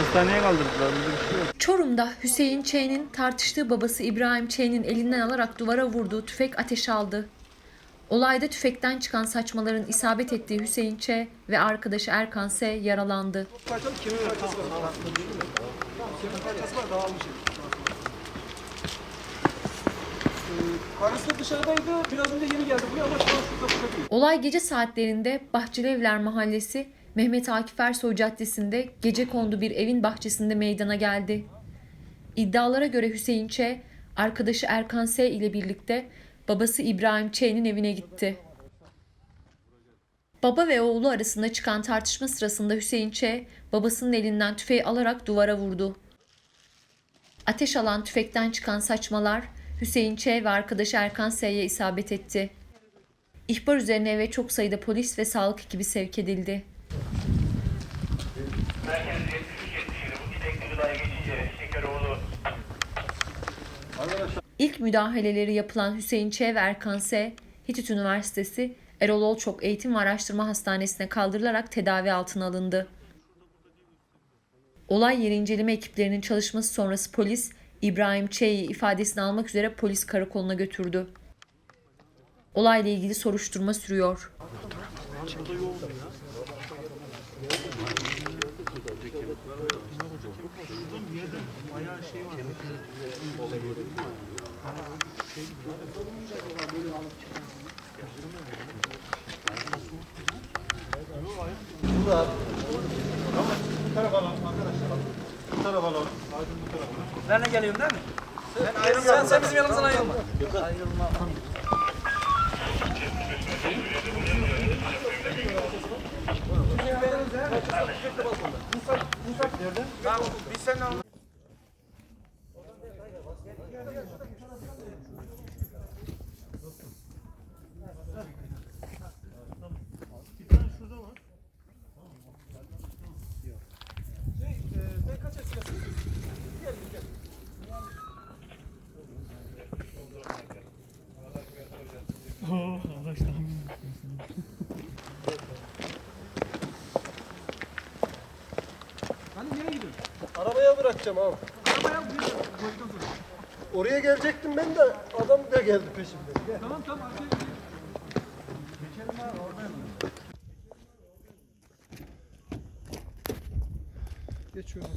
Hastaneye kaldırdılar. Bizde bir şey yok. Çorum'da Hüseyin Ç'nin tartıştığı babası İbrahim Ç'nin elinden alarak duvara vurduğu tüfek ateş aldı. Olayda tüfekten çıkan saçmaların isabet ettiği Hüseyin Ç ve arkadaşı Erkan S yaralandı. Parçalı kimin parçası var? Kimin parçası var dağılmış. Karısı dışarıdaydı. Biraz önce yeni geldi buraya ama şu an şurada burada değil. Olay gece saatlerinde Bahçelievler Mahallesi Mehmet Akif Ersoy Caddesi'nde gece kondu bir evin bahçesinde meydana geldi. İddialara göre Hüseyin Ç, arkadaşı Erkan S ile birlikte babası İbrahim Ç'nin evine gitti. Baba ve oğlu arasında çıkan tartışma sırasında Hüseyin Ç, babasının elinden tüfeği alarak duvara vurdu. Ateş alan tüfekten çıkan saçmalar Hüseyin Ç ve arkadaşı Erkan S'ye isabet etti. İhbar üzerine eve çok sayıda polis ve sağlık ekibi sevk edildi. Merkez 73 77 bu gidekli gıdaya geçince Şekeroğlu İlk müdahaleleri yapılan Hüseyin Ç ve Erkan S, Hitit Üniversitesi Erol Olçok Eğitim ve Araştırma Hastanesi'ne kaldırılarak tedavi altına alındı. Olay yeri inceleme ekiplerinin çalışması sonrası polis İbrahim Ç'yi ifadesini almak üzere polis karakoluna götürdü. Olayla ilgili soruşturma sürüyor. Ben de geliyorum değil mi? Sen, ayrılma. sen, sen bizim yanımızdan ayrılma. Tamam, Isso é não. Arabaya bırakacağım abi. Arabaya sonra. Oraya gelecektim ben de adam da geldi peşimden. Gel. Tamam tamam. Geçelim abi oradayım. Geçiyorum.